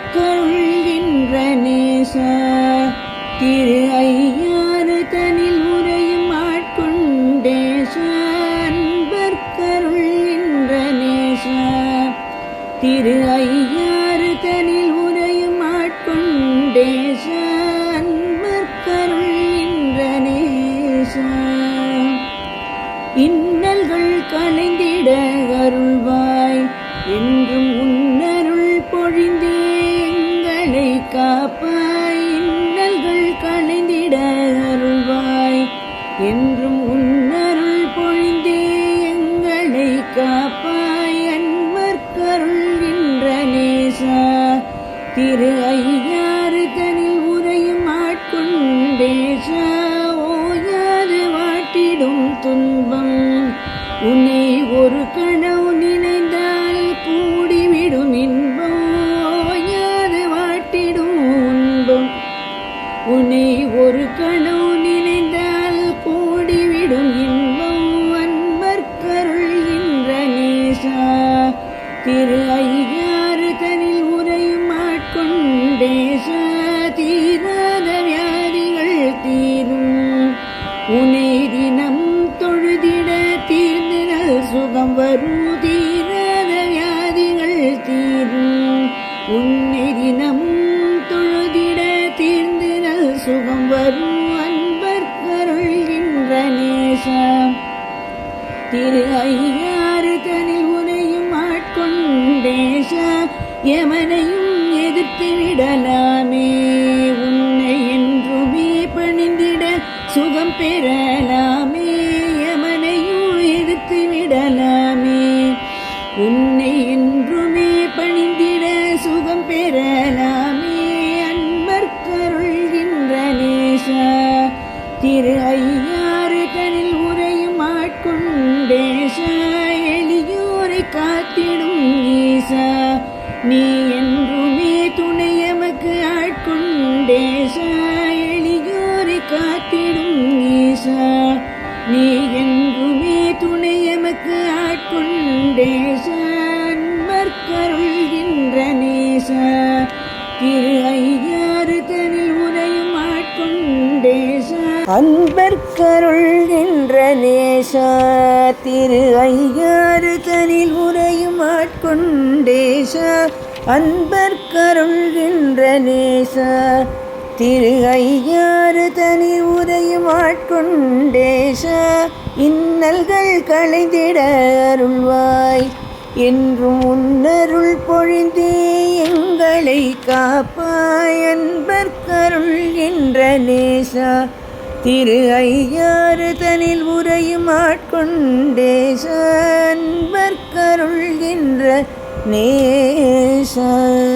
அன்பர்கொள்கின்ற நேச திரு ஐயாறு தனில் உரையும் ஆட்கொண்டேச அன்பர்கருள்கின்ற நேச திரு ஐயாறு தனில் உரையும் ஆட்கொண்டேச. இன்னல்கள் கலைந்திட அருள்வாய். என்றும் உன்னருள் பொழிந்தே எங்களை காப்பாய். இன்னல்கள் கலைந்திட அருள்வாய். என்றும் உன்னருள் பொழிந்தே எங்களை காப்பாய் அன்மர்கருள்கின்ற நேசா. திரு ஐயா உன்னை ஒரு கனவு நினைந்தால் கூடிவிடும் இன்பம். யாது வாட்டிடும் இன்பம் உன்னை ஒரு கனவு நினைந்தால் கூடிவிடும் இன்பம். அன்பர்கருள்கின்ற நேசா திரு சுகம் வரும் தீராத தீரும் உன்னை தினம் தொழுதிட தீர்ந்திடல் சுகம் வரும் அன்பர்கருள்கின்ற நேசம். திரு ஐயாறு தனில் உனையும் ஆட்கொண்டேச யமனையும் உன்னை ஆட்கொண்டேசா நேச. திரு ஐயாறு தனில் உரையும் ஆட்கொண்டேச. அன்பர்கருள்கின்ற நேச. திரு ஐயாறு தனில் உரையும் ஆட்கொண்டேச. அன்பர்கருள்கின்ற நேச. திரு ஐயாறு தனி உதயம் ஆட்கொண்டேசா இன்னல்கள் களைந்திட அருள்வாய். என்றும் உன்னருள் பொழிந்தே எங்களை காப்பாய். அன்பர்கருள்கின்ற நேசா திரு ஐயாறு தனில் உரையும் ஆட்கொண்டேச அன்பர்கருள்கின்ற நேசா.